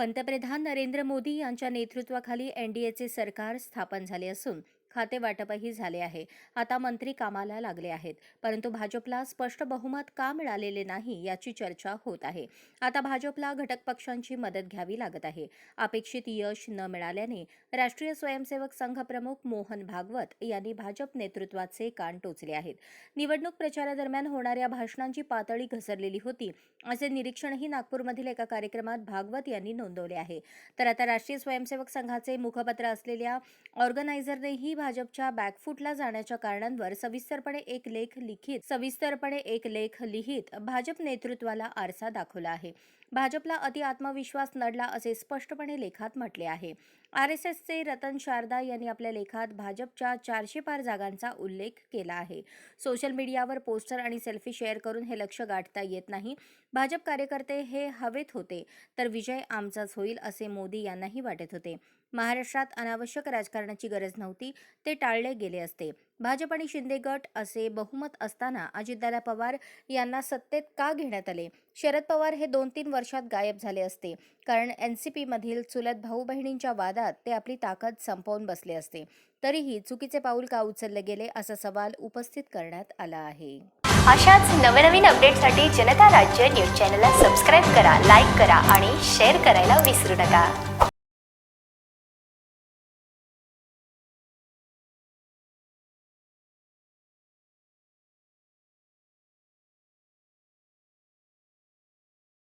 पंतप्रधान नरेंद्र मोदी यांच्या नेतृत्वाखाली एनडीएचे सरकार स्थापन झाले असून खाते वाटपही झाले आहे. आता मंत्री कामाला लागले आहेत. परंतु भाजपला स्पष्ट बहुमत का मिळालेले नाही याची चर्चा होत आहे. आता भाजपला घटक पक्षांची मदत घ्यावी लागत आहे. अपेक्षित यश न मिळाल्याने राष्ट्रीय स्वयंसेवक संघ प्रमुख मोहन भागवत यांनी भाजप नेतृत्वाचे कान टोचले आहेत. निवडणूक प्रचारादरम्यान होणाऱ्या भाषणांची पातळी घसरलेली होती असे निरीक्षणही नागपूरमधील एका कार्यक्रमात भागवत यांनी नोंदवले आहे. तर आता राष्ट्रीय स्वयंसेवक संघाचे मुखपत्र असलेल्या ऑर्गनायझरनेही भाजपच्या बॅकफुटला जाण्याच्या कारणांवर सविस्तरपणे एक लेख लिखित सविस्तरपणे एक लेख लिहित भाजप नेतृत्वाला आरसा दाखवला आहे. भाजपला अति आत्मविश्वास नडला असे स्पष्टपणे लेखात म्हटले आहे. आर एस एसचे रतन शारदा यांनी आपल्या लेखात भाजपच्या चारशे पार जागांचा उल्लेख केला आहे. सोशल मीडियावर पोस्टर आणि सेल्फी शेअर करून हे लक्ष गाठता येत नाही. भाजप कार्यकर्ते हे हवेत होते तर विजय आमचाच होईल असे मोदी यांनाही वाटत होते. महाराष्ट्रात अनावश्यक राजकारणाची गरज नव्हती ते टाळले गेले असते. भाजप आणि शिंदे गट असे बहुमत असताना अजितदादा पवार यांना सत्तेत का घेण्यात आले? शरद पवार हे दोन तीन वर्षात गायब झाले असते. कारण एन सी पीमधील चुलत भाऊ बहिणींच्या वादात ते आपली ताकद संपवून बसले असते. तरीही चुकीचे पाऊल का उचलले गेले असा सवाल उपस्थित करण्यात आला आहे. अशाच नवनवीन अपडेटसाठी जनता राज्य न्यूज चॅनलला सबस्क्राईब करा लाईक करा आणि शेअर करायला विसरू नका.